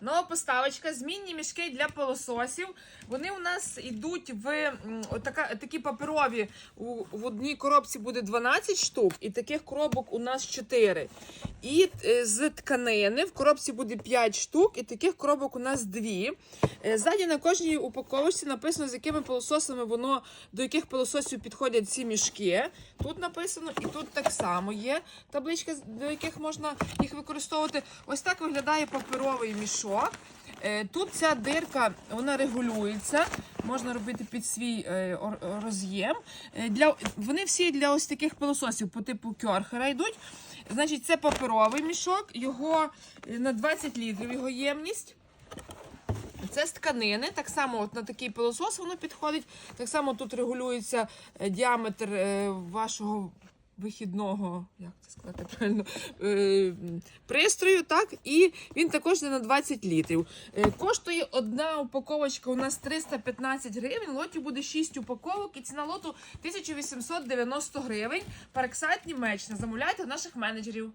Нова поставочка, змінні мішки для пилососів. Вони у нас йдуть в отака, такі паперові. В одній коробці буде 12 штук, і таких коробок у нас 4. І е, з тканини в коробці буде 5 штук, і таких коробок у нас 2. Е, Ззаді на кожній упаковочці написано, з якими пилососами воно, до яких пилососів підходять ці мішки. Тут написано, і тут так само є табличка, до яких можна їх використовувати. Ось так виглядає паперовий мішок. Е, Тут ця дирка вона регулюється, можна робити під свій е, роз'єм. Е, Для, вони всі для ось таких пилососів по типу кьорхера йдуть. Значить, це паперовий мішок, його е, на 20 літрів його ємність. Це з тканини, так само от на такий пилосос воно підходить. Так само тут регулюється діаметр вашого вихідного, як це сказати правильно, е, пристрою, так, і він також не на 20 літрів. Е, Коштує одна упаковочка у нас 315 гривень. Лоті буде 6 упаковок і ціна лоту 1890 гривень. Парксайт Німеччина. Замовляйте наших менеджерів.